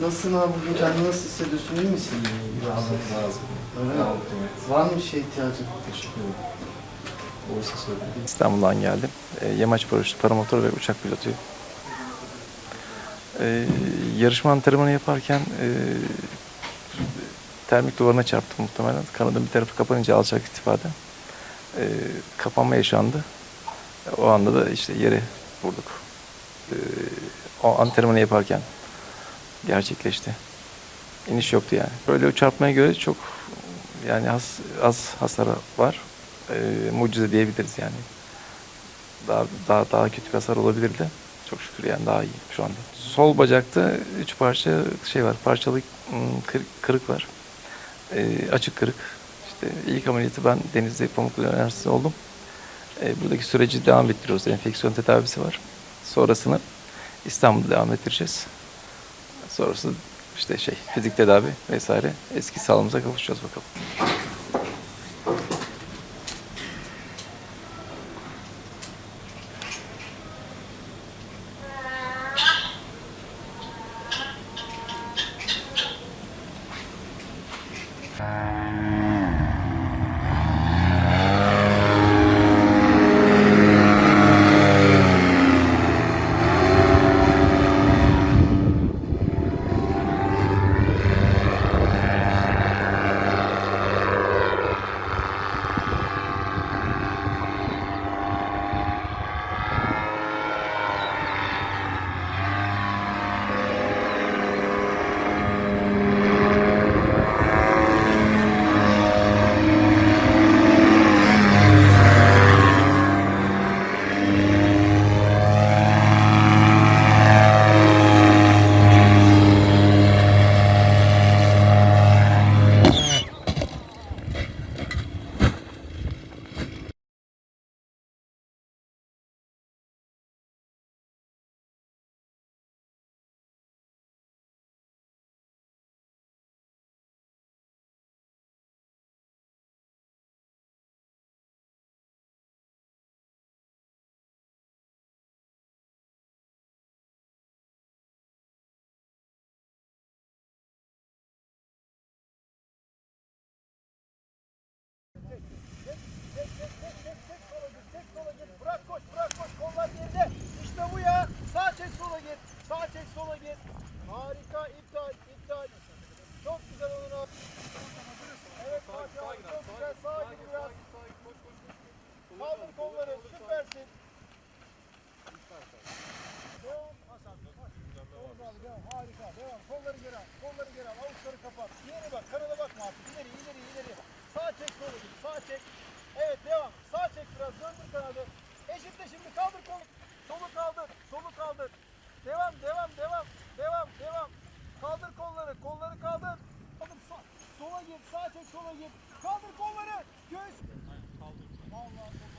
Nasılsın abi bugün kendini nasıl hissediyorsun iyi misin? Rahatlık lazım. Öyle mi? Rahatlık evet. Var mı bir şey ihtiyacın? Teşekkür ederim. İstanbul'dan geldim. E, yamaç paraşütü, paramotor ve uçak pilotuyum. E, yarışma antrenmanı yaparken e, termik duvarına çarptım muhtemelen. Kanadın bir tarafı kapanınca alçak istifade. E, kapanma yaşandı. O anda da işte yere vurduk. E, o antrenmanı yaparken gerçekleşti. İniş yoktu yani. Böyle çarpmaya göre çok yani az, az hasar var. E, mucize diyebiliriz yani daha daha daha kötü bir hasar olabilirdi. Çok şükür yani daha iyi şu anda. Sol bacakta üç parça şey var. Parçalı ım, kırık, kırık var. Ee, açık kırık. İşte ilk ameliyatı ben Denizli Pamuklu Üniversitesi oldum. Ee, buradaki süreci devam ettiriyoruz. Enfeksiyon tedavisi var. Sonrasını İstanbul'da devam ettireceğiz. Sonrası işte şey fizik tedavi vesaire eski sağlığımıza kavuşacağız bakalım. Bırak koş, bırak koş. Kollar yerinde. İşte bu ya. Sağ çek sola git. Sağ çek sola git. Harika. iptal, iptal. Çok güzel olur abi. Evet Fatih abi. Çok güzel. Sağa git biraz. Kaldır kolları. Süpersin. Devam. Hasan. Devam. Harika. Devam. Kolları geri al. Kolları geri al. Avuçları kapat. İleri bak. Kanada bakma artık. İleri, ileri, ileri. Sağ çek sola git. Sağ çek. Evet devam. Sağ çek biraz. Döndür kanadı. Eşitle şimdi. Kaldır kolu. Solu kaldır. Solu kaldır. Devam, devam, devam. Devam, devam. Kaldır kolları. Kolları kaldır. Kaldır. Sağ. Sola git. Sağ çek sola git. Kaldır kolları. Göğüs. Kaldır. Vallahi çok